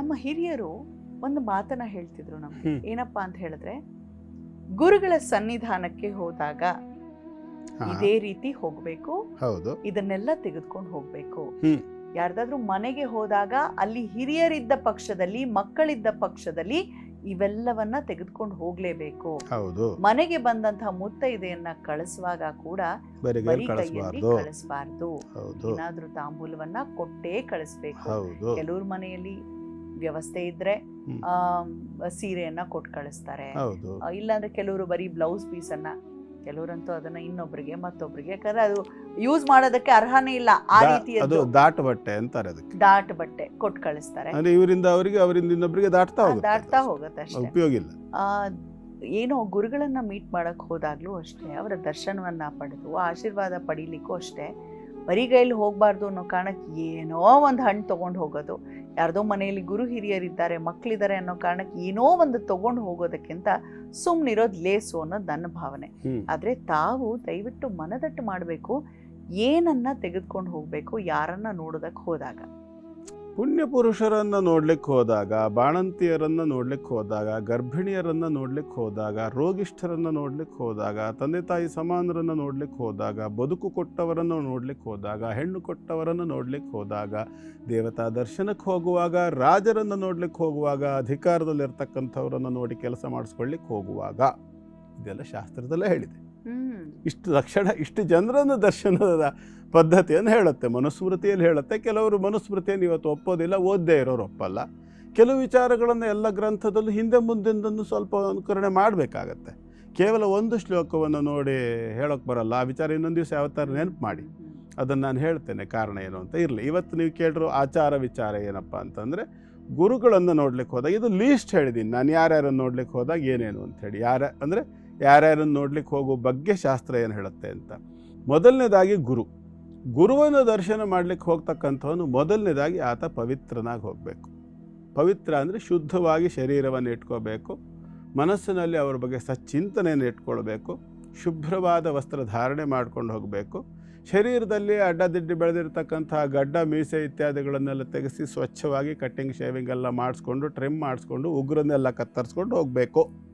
ನಮ್ಮ ಹಿರಿಯರು ಒಂದು ಮಾತನ್ನ ಹೇಳ್ತಿದ್ರು ನಮ್ಗೆ. ಏನಪ್ಪ ಅಂತ ಹೇಳಿದ್ರೆ ಗುರುಗಳ ಸನ್ನಿಧಾನಕ್ಕೆ ಹೋದಾಗ ಇದೇ ರೀತಿ ಹೋಗ್ಬೇಕು ಹೌದು. ಇದನ್ನೆಲ್ಲ ತೆಗೆದುಕೊಂಡು ಹೋಗ್ಬೇಕು. ಯಾರ್ದಾದ್ರೂ ಮನೆಗೆ ಹೋದಾಗ ಅಲ್ಲಿ ಹಿರಿಯರಿದ್ದ ಪಕ್ಷದಲ್ಲಿ ಮಕ್ಕಳಿದ್ದ ಪಕ್ಷದಲ್ಲಿ ಇವೆಲ್ಲವನ್ನ ತೆಗೆದುಕೊಂಡು ಹೋಗ್ಲೇಬೇಕು. ಹೌದು. ಮನೆಗೆ ಬಂದಂತಹ ಮುತ್ತೈದೆಯನ್ನ ಕಳಿಸುವಾಗ ಕೂಡ ಬರೀ ಕೈಯಲ್ಲಿ ಕಳಿಸ್ಬಾರ್ದು. ಏನಾದ್ರೂ ತಾಂಬೂಲವನ್ನ ಕೊಟ್ಟೇ ಕಳಿಸ್ಬೇಕು. ಕೆಲವ್ರ ಮನೆಯಲ್ಲಿ ವ್ಯವಸ್ಥೆ ಇದ್ರೆ ಆ ಸೀರೆಯನ್ನ ಕೊಟ್ಟು ಕಳಿಸ್ತಾರೆ. ಇಲ್ಲಾಂದ್ರೆ ಕೆಲವರು ಬರೀ ಬ್ಲೌಸ್ ಪೀಸ್ ಅನ್ನ ಕೆಲವರಂತೂ ಅದನ್ನ ಇನ್ನೊಬ್ರಿಗೆ ಮತ್ತೊಬ್ರಿಗೆ ಯಾಕಂದ್ರೆ ಅದು ಯೂಸ್ ಮಾಡೋದಕ್ಕೆ ಅರ್ಹನೇ ಇಲ್ಲ. ಆ ರೀತಿ ಅದು ದಾಟ ಬಟ್ಟೆ ಅಂತಾರೆ ಅದಕ್ಕೆ. ದಾಟ್ ಬಟ್ಟೆ ಕೊಟ್ ಕಳಿಸ್ತಾರೆ. ಅಂದ್ರೆ ಇವರಿಂದ ಅವರಿಗೆ ಅವರಿಂದ ಇನ್ನೊಬ್ಬರಿಗೆ ದಾಟ್ತಾ ಹೋಗುತ್ತೆ ದಾಟ್ತಾ ಹೋಗುತ್ತೆ ಅಷ್ಟೇ. ಉಪಯೋಗ ಇಲ್ಲ. ಏನೋ ಗುರುಗಳನ್ನ ಮೀಟ್ ಮಾಡಕ್ ಹೋದಾಗ್ಲೂ ಅಷ್ಟೇ ಅವರ ದರ್ಶನವನ್ನ ಪಡೆದು ಆಶೀರ್ವಾದ ಪಡೀಲಿಕ್ಕೂ ಅಷ್ಟೇ ಬರಿಗೈಲಿ ಹೋಗ್ಬಾರ್ದು ಅನ್ನೋ ಕಾರಣಕ್ಕೆ ಏನೋ ಒಂದು ಹಣ್ಣು ತಗೊಂಡು ಹೋಗೋದು. ಯಾರ್ದೋ ಮನೆಯಲ್ಲಿ ಗುರು ಹಿರಿಯರಿದ್ದಾರೆ ಮಕ್ಕಳಿದ್ದಾರೆ ಅನ್ನೋ ಕಾರಣಕ್ಕೆ ಏನೋ ಒಂದು ತಗೊಂಡು ಹೋಗೋದಕ್ಕಿಂತ ಸುಮ್ಮನಿರೋದು ಲೇಸು ಅನ್ನೋದು ನನ್ನ ಭಾವನೆ. ಆದರೆ ತಾವು ದಯವಿಟ್ಟು ಮನದಟ್ಟು ಮಾಡಬೇಕು ಏನನ್ನ ತೆಗೆದುಕೊಂಡು ಹೋಗಬೇಕು ಯಾರನ್ನ ನೋಡೋದಕ್ಕೆ ಹೋದಾಗ ಪುಣ್ಯ ಪುರುಷರನ್ನು ನೋಡ್ಲಿಕ್ಕೆ ಹೋದಾಗ, ಬಾಣಂತಿಯರನ್ನು ನೋಡ್ಲಿಕ್ಕೆ ಹೋದಾಗ, ಗರ್ಭಿಣಿಯರನ್ನು ನೋಡ್ಲಿಕ್ಕೆ ಹೋದಾಗ, ರೋಗಿಷ್ಠರನ್ನು ನೋಡ್ಲಿಕ್ಕೆ ಹೋದಾಗ, ತಂದೆ ತಾಯಿ ಸಮಾನರನ್ನು ನೋಡ್ಲಿಕ್ಕೆ ಹೋದಾಗ, ಬದುಕು ಕೊಟ್ಟವರನ್ನು ನೋಡ್ಲಿಕ್ಕೆ ಹೋದಾಗ, ಹೆಣ್ಣು ಕೊಟ್ಟವರನ್ನು ನೋಡ್ಲಿಕ್ಕೆ ಹೋದಾಗ, ದೇವತಾ ದರ್ಶನಕ್ಕೆ ಹೋಗುವಾಗ, ರಾಜರನ್ನು ನೋಡ್ಲಿಕ್ಕೆ ಹೋಗುವಾಗ, ಅಧಿಕಾರದಲ್ಲಿರ್ತಕ್ಕಂಥವರನ್ನು ನೋಡಿ ಕೆಲಸ ಮಾಡಿಸ್ಕೊಳ್ಳಿಕ್ಕೆ ಹೋಗುವಾಗ, ಇದೆಲ್ಲ ಶಾಸ್ತ್ರದಲ್ಲೇ ಹೇಳಿದೆ. ಇಷ್ಟು ಲಕ್ಷಣ, ಇಷ್ಟು ಜನರನ್ನು ದರ್ಶನದ ಪದ್ಧತಿಯನ್ನು ಹೇಳುತ್ತೆ. ಮನುಸ್ಮೃತಿಯಲ್ಲಿ ಹೇಳುತ್ತೆ. ಕೆಲವರು ಮನುಸ್ಮೃತಿಯನ್ನು ಇವತ್ತು ಒಪ್ಪೋದಿಲ್ಲ, ಓದ್ದೇ ಇರೋರು ಒಪ್ಪಲ್ಲ. ಕೆಲವು ವಿಚಾರಗಳನ್ನು ಎಲ್ಲ ಗ್ರಂಥದಲ್ಲೂ ಹಿಂದೆ ಮುಂದಿಂದನ್ನು ಸ್ವಲ್ಪ ಅನುಕರಣೆ ಮಾಡಬೇಕಾಗತ್ತೆ. ಕೇವಲ ಒಂದು ಶ್ಲೋಕವನ್ನು ನೋಡಿ ಹೇಳೋಕೆ ಬರಲ್ಲ. ಆ ವಿಚಾರ ಇನ್ನೊಂದು ದಿವಸ ಯಾವತ್ತಾರ ನೆನಪು ಮಾಡಿ. ಅದನ್ನು ನಾನು ಹೇಳ್ತೇನೆ. ಕಾರಣ ಏನು ಅಂತ ಇರಲಿ. ಇವತ್ತು ನೀವು ಕೇಳಿರು ಆಚಾರ ವಿಚಾರ ಏನಪ್ಪ ಅಂತಂದರೆ, ಗುರುಗಳನ್ನು ನೋಡ್ಲಿಕ್ಕೆ ಹೋದಾಗ, ಇದು ಲೀಸ್ಟ್ ಹೇಳಿದ್ದೀನಿ ನಾನು. ಯಾರ್ಯಾರನ್ನು ನೋಡ್ಲಿಕ್ಕೆ ಹೋದಾಗ ಏನೇನು ಅಂಥೇಳಿ ಯಾರ ಅಂದರೆ ಯಾರ್ಯಾರನ್ನು ನೋಡ್ಲಿಕ್ಕೆ ಹೋಗೋ ಬಗ್ಗೆ ಶಾಸ್ತ್ರ ಏನು ಹೇಳುತ್ತೆ ಅಂತ. ಮೊದಲನೇದಾಗಿ ಗುರು. ಗುರುವನ್ನು ದರ್ಶನ ಮಾಡಲಿಕ್ಕೆ ಹೋಗ್ತಕ್ಕಂಥವನು ಮೊದಲನೇದಾಗಿ ಆತ ಪವಿತ್ರನಾಗಿ ಹೋಗಬೇಕು. ಪವಿತ್ರ ಅಂದರೆ ಶುದ್ಧವಾಗಿ ಶರೀರವನ್ನು ಇಟ್ಕೋಬೇಕು. ಮನಸ್ಸಿನಲ್ಲಿ ಅವರ ಬಗ್ಗೆ ಸಚ್ಚಿಂತನೆಯನ್ನು ಇಟ್ಕೊಳ್ಬೇಕು. ಶುಭ್ರವಾದ ವಸ್ತ್ರ ಧಾರಣೆ ಮಾಡ್ಕೊಂಡು ಹೋಗಬೇಕು. ಶರೀರದಲ್ಲಿ ಅಡ್ಡದಿಡ್ಡಿ ಬೆಳೆದಿರ್ತಕ್ಕಂತಹ ಗಡ್ಡ, ಮೀಸೆ ಇತ್ಯಾದಿಗಳನ್ನೆಲ್ಲ ತೆಗೆಸಿ ಸ್ವಚ್ಛವಾಗಿ ಕಟ್ಟಿಂಗ್, ಶೇವಿಂಗ್ ಎಲ್ಲ ಮಾಡಿಸ್ಕೊಂಡು, ಟ್ರಿಮ್ ಮಾಡಿಸ್ಕೊಂಡು ಉಗುರನ್ನೆಲ್ಲ ಕತ್ತರಿಸ್ಕೊಂಡು ಹೋಗಬೇಕು.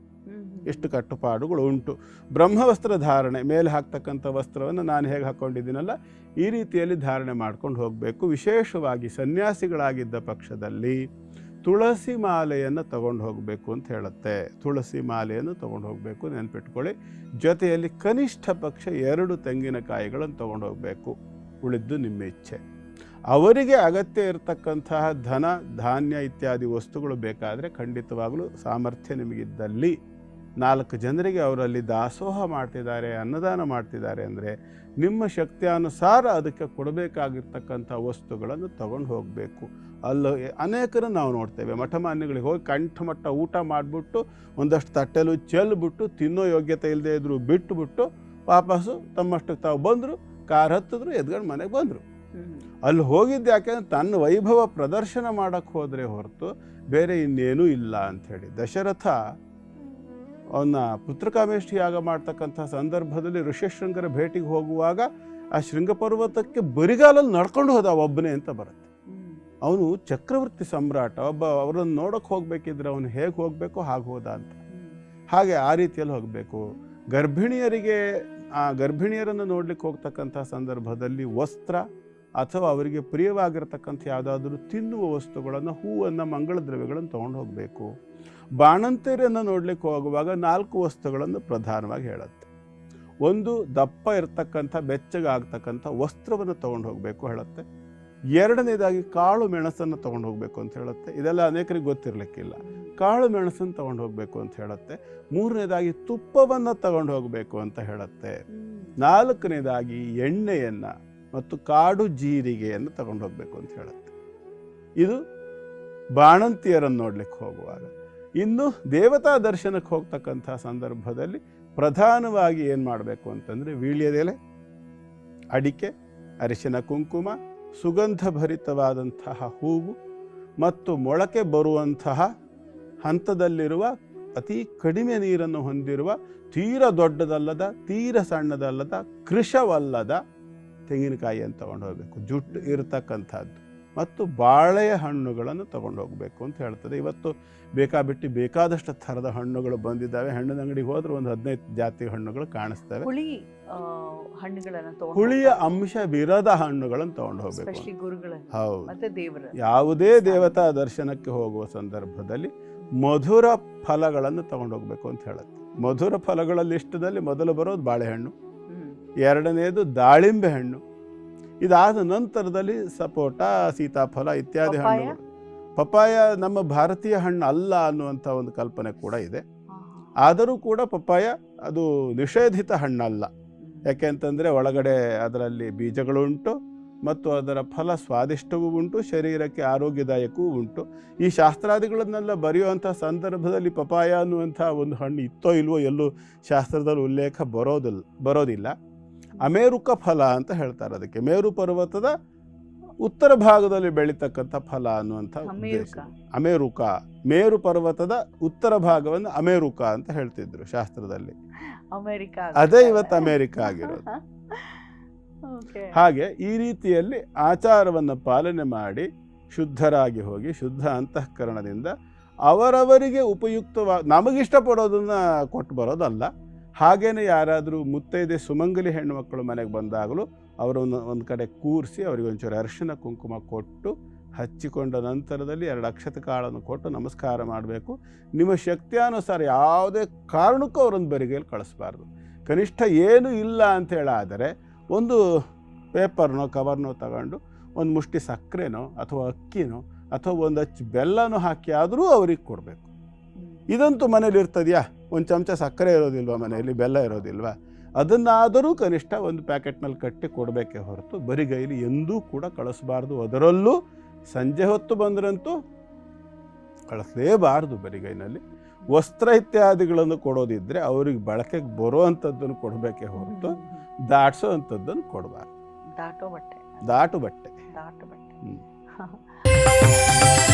ಎಷ್ಟು ಕಟ್ಟುಪಾಡುಗಳು ಉಂಟು. ಬ್ರಹ್ಮವಸ್ತ್ರ ಧಾರಣೆ, ಮೇಲೆ ಹಾಕ್ತಕ್ಕಂಥ ವಸ್ತ್ರವನ್ನು ನಾನು ಹೇಗೆ ಹಾಕ್ಕೊಂಡಿದ್ದೀನಲ್ಲ ಈ ರೀತಿಯಲ್ಲಿ ಧಾರಣೆ ಮಾಡ್ಕೊಂಡು ಹೋಗಬೇಕು. ವಿಶೇಷವಾಗಿ ಸನ್ಯಾಸಿಗಳಾಗಿದ್ದ ಪಕ್ಷದಲ್ಲಿ ತುಳಸಿ ಮಾಲೆಯನ್ನು ತಗೊಂಡು ಹೋಗಬೇಕು ಅಂತ ಹೇಳುತ್ತೆ. ತುಳಸಿ ಮಾಲೆಯನ್ನು ತಗೊಂಡು ಹೋಗಬೇಕು ನೆನ್ಪಿಟ್ಕೊಳ್ಳಿ. ಜೊತೆಯಲ್ಲಿ ಕನಿಷ್ಠ ಪಕ್ಷ ಎರಡು ತೆಂಗಿನಕಾಯಿಗಳನ್ನು ತಗೊಂಡು ಹೋಗಬೇಕು, ಉಳಿದ್ದು ನಿಮ್ಮ ಇಚ್ಛೆ. ಅವರಿಗೆ ಅಗತ್ಯ ಇರತಕ್ಕಂತಹ ಧನ, ಧಾನ್ಯ ಇತ್ಯಾದಿ ವಸ್ತುಗಳು ಬೇಕಾದರೆ ಖಂಡಿತವಾಗಲೂ ಸಾಮರ್ಥ್ಯ ನಿಮಗಿದ್ದಲ್ಲಿ ನಾಲ್ಕು ಜನರಿಗೆ ಅವರಲ್ಲಿ ದಾಸೋಹ ಮಾಡ್ತಿದ್ದಾರೆ, ಅನ್ನದಾನ ಮಾಡ್ತಿದ್ದಾರೆ ಅಂದರೆ ನಿಮ್ಮ ಶಕ್ತಿಯಾನುಸಾರ ಅದಕ್ಕೆ ಕೊಡಬೇಕಾಗಿರ್ತಕ್ಕಂಥ ವಸ್ತುಗಳನ್ನು ತಗೊಂಡು ಹೋಗಬೇಕು. ಅಲ್ಲ ಅನೇಕರು ನಾವು ನೋಡ್ತೇವೆ. ಮಠಮಾನ್ಯಗಳಿಗೆ ಹೋಗಿ ಕಂಠಮಟ್ಟ ಊಟ ಮಾಡಿಬಿಟ್ಟು, ಒಂದಷ್ಟು ತಟ್ಟೆಲು ಚೆಲ್ಬಿಟ್ಟು, ತಿನ್ನೋ ಯೋಗ್ಯತೆ ಇಲ್ಲದೆ ಇದ್ದರೂ ಬಿಟ್ಟುಬಿಟ್ಟು ವಾಪಸ್ಸು ತಮ್ಮಷ್ಟಕ್ಕೆ ತಾವು ಬಂದರು, ಕಾರ್ ಹತ್ತಿದ್ರು ಎದ್ಗಂಡು ಮನೆಗೆ ಬಂದರು. ಅಲ್ಲಿ ಹೋಗಿದ್ದು ಯಾಕೆಂದ್ರೆ ತನ್ನ ವೈಭವ ಪ್ರದರ್ಶನ ಮಾಡೋಕ್ಕೆ ಹೋದರೆ ಹೊರತು ಬೇರೆ ಇನ್ನೇನೂ ಇಲ್ಲ ಅಂಥೇಳಿ ದಶರಥ ಅವನ್ನ ಪುತ್ರಕಾಮೇಷ್ಠಿ ಯಾಗ ಮಾಡ್ತಕ್ಕಂಥ ಸಂದರ್ಭದಲ್ಲಿ ಋಷ್ಯಶೃಂಗರ ಭೇಟಿಗೆ ಹೋಗುವಾಗ ಆ ಶೃಂಗ ಪರ್ವತಕ್ಕೆ ಬರಿಗಾಲಲ್ಲಿ ನಡ್ಕೊಂಡು ಹೋದ ಒಬ್ಬನೇ ಅಂತ ಬರುತ್ತೆ. ಅವನು ಚಕ್ರವರ್ತಿ ಸಮ್ರಾಟ, ಒಬ್ಬ ಅವರನ್ನು ನೋಡೋಕೆ ಹೋಗ್ಬೇಕಿದ್ರೆ ಅವನು ಹೇಗೆ ಹೋಗಬೇಕು ಹಾಗೆ ಹೋದ ಅಂತ. ಹಾಗೆ ಆ ರೀತಿಯಲ್ಲಿ ಹೋಗಬೇಕು. ಗರ್ಭಿಣಿಯರಿಗೆ, ಆ ಗರ್ಭಿಣಿಯರನ್ನು ನೋಡ್ಲಿಕ್ಕೆ ಹೋಗ್ತಕ್ಕಂಥ ಸಂದರ್ಭದಲ್ಲಿ ವಸ್ತ್ರ ಅಥವಾ ಅವರಿಗೆ ಪ್ರಿಯವಾಗಿರತಕ್ಕಂಥ ಯಾವುದಾದ್ರೂ ತಿನ್ನುವ ವಸ್ತುಗಳನ್ನು ಹೂವನ್ನು ಮಂಗಳ ದ್ರವ್ಯಗಳನ್ನು ತೊಗೊಂಡು ಹೋಗಬೇಕು. ಬಾಣಂತಿಯರನ್ನು ನೋಡಲಿಕ್ಕೆ ಹೋಗುವಾಗ ನಾಲ್ಕು ವಸ್ತುಗಳನ್ನು ಪ್ರಧಾನವಾಗಿ ಹೇಳುತ್ತೆ. ಒಂದು ದಪ್ಪ ಇರತಕ್ಕಂಥ ಬೆಚ್ಚಗಾಗ್ತಕ್ಕಂಥ ವಸ್ತ್ರವನ್ನು ತೊಗೊಂಡು ಹೋಗಬೇಕು ಹೇಳುತ್ತೆ. ಎರಡನೇದಾಗಿ ಕಾಳು ಮೆಣಸನ್ನು ತೊಗೊಂಡು ಹೋಗಬೇಕು ಅಂತ ಹೇಳುತ್ತೆ. ಇದೆಲ್ಲ ಅನೇಕರಿಗೆ ಗೊತ್ತಿರಲಿಕ್ಕಿಲ್ಲ. ಕಾಳು ಮೆಣಸನ್ನು ತೊಗೊಂಡು ಹೋಗಬೇಕು ಅಂತ ಹೇಳುತ್ತೆ. ಮೂರನೇದಾಗಿ ತುಪ್ಪವನ್ನು ತಗೊಂಡು ಹೋಗಬೇಕು ಅಂತ ಹೇಳುತ್ತೆ. ನಾಲ್ಕನೇದಾಗಿ ಎಣ್ಣೆಯನ್ನು ಮತ್ತು ಕಾಡು ಜೀರಿಗೆಯನ್ನು ತಗೊಂಡು ಹೋಗಬೇಕು ಅಂತ ಹೇಳುತ್ತೆ. ಇದು ಬಾಣಂತಿಯರನ್ನು ನೋಡ್ಲಿಕ್ಕೆ ಹೋಗುವಾಗ. ಇನ್ನು ದೇವತಾ ದರ್ಶನಕ್ಕೆ ಹೋಗ್ತಕ್ಕಂಥ ಸಂದರ್ಭದಲ್ಲಿ ಪ್ರಧಾನವಾಗಿ ಏನು ಮಾಡಬೇಕು ಅಂತಂದರೆ ವೀಳ್ಯದೆಲೆ ಅಡಿಕೆ, ಅರಿಶಿನ ಕುಂಕುಮ, ಸುಗಂಧಭರಿತವಾದಂತಹ ಹೂವು ಮತ್ತು ಮೊಳಕೆ ಬರುವಂತಹ ಹಂತದಲ್ಲಿರುವ ಅತಿ ಕಡಿಮೆ ನೀರನ್ನು ಹೊಂದಿರುವ ತೀರ ದೊಡ್ಡದಲ್ಲದ, ತೀರ ಸಣ್ಣದಲ್ಲದ ಕೃಶವಲ್ಲದ ತೆಂಗಿನಕಾಯಿಯನ್ನು ತಗೊಂಡು ಹೋಗಬೇಕು. ಜುಟ್ಟು ಇರತಕ್ಕಂಥದ್ದು. ಮತ್ತು ಬಾಳೆಯ ಹಣ್ಣುಗಳನ್ನು ತಗೊಂಡು ಹೋಗಬೇಕು ಅಂತ ಹೇಳ್ತದೆ. ಇವತ್ತು ಬೇಕಾಬಿಟ್ಟು ಬೇಕಾದಷ್ಟು ಥರದ ಹಣ್ಣುಗಳು ಬಂದಿದ್ದಾವೆ. ಹಣ್ಣಿನ ಅಂಗಡಿಗೆ ಹೋದ್ರೆ ಒಂದು ಹದಿನೈದು ಜಾತಿ ಹಣ್ಣುಗಳು ಕಾಣಿಸ್ತವೆ. ಹುಳಿಯ ಅಂಶ ವಿರದ ಹಣ್ಣುಗಳನ್ನು ತಗೊಂಡು ಹೋಗಬೇಕು ಹೌದು. ಯಾವುದೇ ದೇವತಾ ದರ್ಶನಕ್ಕೆ ಹೋಗುವ ಸಂದರ್ಭದಲ್ಲಿ ಮಧುರ ಫಲಗಳನ್ನು ತಗೊಂಡು ಹೋಗಬೇಕು ಅಂತ ಹೇಳುತ್ತೆ. ಮಧುರ ಫಲಗಳ ಲಿಸ್ಟ್ನಲ್ಲಿ ಮೊದಲು ಬರೋದು ಬಾಳೆಹಣ್ಣು. ಎರಡನೆಯದು ದಾಳಿಂಬೆ ಹಣ್ಣು. ಇದಾದ ನಂತರದಲ್ಲಿ ಸಪೋಟ ಸೀತಾಫಲ ಇತ್ಯಾದಿ? ಹಣ್ಣುಗಳು. ಪಪ್ಪಾಯ ನಮ್ಮ ಭಾರತೀಯ ಹಣ್ಣು ಅಲ್ಲ ಅನ್ನುವಂಥ ಒಂದು ಕಲ್ಪನೆ ಕೂಡ ಇದೆ. ಆದರೂ ಕೂಡ ಪಪ್ಪಾಯ ಅದು ನಿಷೇಧಿತ ಹಣ್ಣಲ್ಲ. ಯಾಕೆಂತಂದರೆ ಒಳಗಡೆ ಅದರಲ್ಲಿ ಬೀಜಗಳುಂಟು ಮತ್ತು ಅದರ ಫಲ ಸ್ವಾದಿಷ್ಟವೂ ಉಂಟು ಶರೀರಕ್ಕೆ ಆರೋಗ್ಯದಾಯಕವೂ ಉಂಟು. ಈ ಶಾಸ್ತ್ರಾದಿಗಳನ್ನೆಲ್ಲ ಬರೆಯುವಂಥ ಸಂದರ್ಭದಲ್ಲಿ ಪಪಾಯ ಅನ್ನುವಂಥ ಒಂದು ಹಣ್ಣು ಇತ್ತೋ ಇಲ್ವೋ ಎಲ್ಲೂ ಶಾಸ್ತ್ರದಲ್ಲಿ ಉಲ್ಲೇಖ ಬರೋದಿಲ್ಲ ಬರೋದಿಲ್ಲ. ಅಮೇರುಕ ಫಲ ಅಂತ ಹೇಳ್ತಾರೆ ಅದಕ್ಕೆ. ಮೇರು ಪರ್ವತದ ಉತ್ತರ ಭಾಗದಲ್ಲಿ ಬೆಳೀತಕ್ಕಂಥ ಫಲ ಅನ್ನುವಂಥ ಅಮೇರುಕ. ಉದ್ದೇಶ. ಅಮೇರುಕ. ಮೇರು ಪರ್ವತದ ಉತ್ತರ ಭಾಗವನ್ನು ಅಮೇರುಕ ಅಂತ ಹೇಳ್ತಿದ್ರು ಶಾಸ್ತ್ರದಲ್ಲಿ. ಅಮೆರಿಕ ಅದೇ ಇವತ್ತು ಅಮೇರಿಕ ಆಗಿರೋದು. ಹಾಗೆ ಈ ರೀತಿಯಲ್ಲಿ ಆಚಾರವನ್ನು ಪಾಲನೆ ಮಾಡಿ ಶುದ್ಧರಾಗಿ ಹೋಗಿ ಶುದ್ಧ ಅಂತಃಕರಣದಿಂದ ಅವರವರಿಗೆ ಉಪಯುಕ್ತವಾಗಿ ನಮಗಿಷ್ಟಪಡೋದನ್ನು ಕೊಟ್ಟು ಬರೋದಲ್ಲ. ಹಾಗೇನೆ ಯಾರಾದರೂ ಮುತ್ತೈದೆ ಸುಮಂಗಲಿ ಹೆಣ್ಣು ಮಕ್ಕಳು ಮನೆಗೆ ಬಂದಾಗಲೂ ಅವರನ್ನು ಒಂದು ಕಡೆ ಕೂರಿಸಿ ಅವರಿಗೆ ಒಂಚೂರು ಅರಿಶಿನ ಕುಂಕುಮ ಕೊಟ್ಟು ಹಚ್ಚಿಕೊಂಡ ನಂತರದಲ್ಲಿ ಎರಡು ಅಕ್ಷತ ಕಾಳನ್ನು ಕೊಟ್ಟು ನಮಸ್ಕಾರ ಮಾಡಬೇಕು. ನಿಮ್ಮ ಶಕ್ತಿಯಾನುಸಾರ ಯಾವುದೇ ಕಾರಣಕ್ಕೂ ಅವರೊಂದು ಬರಿಗೈಲಿ ಕಳಿಸ್ಬಾರ್ದು. ಕನಿಷ್ಠ ಏನೂ ಇಲ್ಲ ಅಂತ ಹೇಳಾದರೆ ಒಂದು ಪೇಪರ್ನೋ ಕವರ್ನೋ ತಗೊಂಡು ಒಂದು ಮುಷ್ಟಿ ಸಕ್ಕರೆನೋ ಅಥವಾ ಅಕ್ಕಿನೋ ಅಥವಾ ಒಂದು ಹಚ್ಚಿ ಬೆಲ್ಲನೋ ಹಾಕಿ ಆದರೂ ಅವ್ರಿಗೆ ಕೊಡಬೇಕು. ಇದಂತೂ ಮನೇಲಿ ಇರ್ತದೆಯಾ? ಒಂದು ಚಮಚ ಸಕ್ಕರೆ ಇರೋದಿಲ್ವಾ ಮನೆಯಲ್ಲಿ? ಬೆಲ್ಲ ಇರೋದಿಲ್ವಾ? ಅದನ್ನಾದರೂ ಕನಿಷ್ಠ ಒಂದು ಪ್ಯಾಕೆಟ್ನಲ್ಲಿ ಕಟ್ಟಿ ಕೊಡಬೇಕೇ ಹೊರತು ಬರಿಗೈಲಿ ಎಂದೂ ಕೂಡ ಕಳಿಸಬಾರ್ದು. ಅದರಲ್ಲೂ ಸಂಜೆ ಹೊತ್ತು ಬಂದರಂತೂ ಕಳಿಸಲೇಬಾರ್ದು ಬರಿಗೈನಲ್ಲಿ ವಸ್ತ್ರ ಇತ್ಯಾದಿಗಳನ್ನು ಕೊಡೋದಿದ್ದರೆ ಅವ್ರಿಗೆ ಬಳಕೆಗೆ ಬರುವಂಥದ್ದನ್ನು ಕೊಡಬೇಕೇ ಹೊರತು ದಾಟಿಸೋ ಅಂಥದ್ದನ್ನು ಕೊಡಬಾರ್ದು. ದಾಟು ಬಟ್ಟೆ. ದಾಟು ಬಟ್ಟೆ. ದಾಟು ಬಟ್ಟೆ.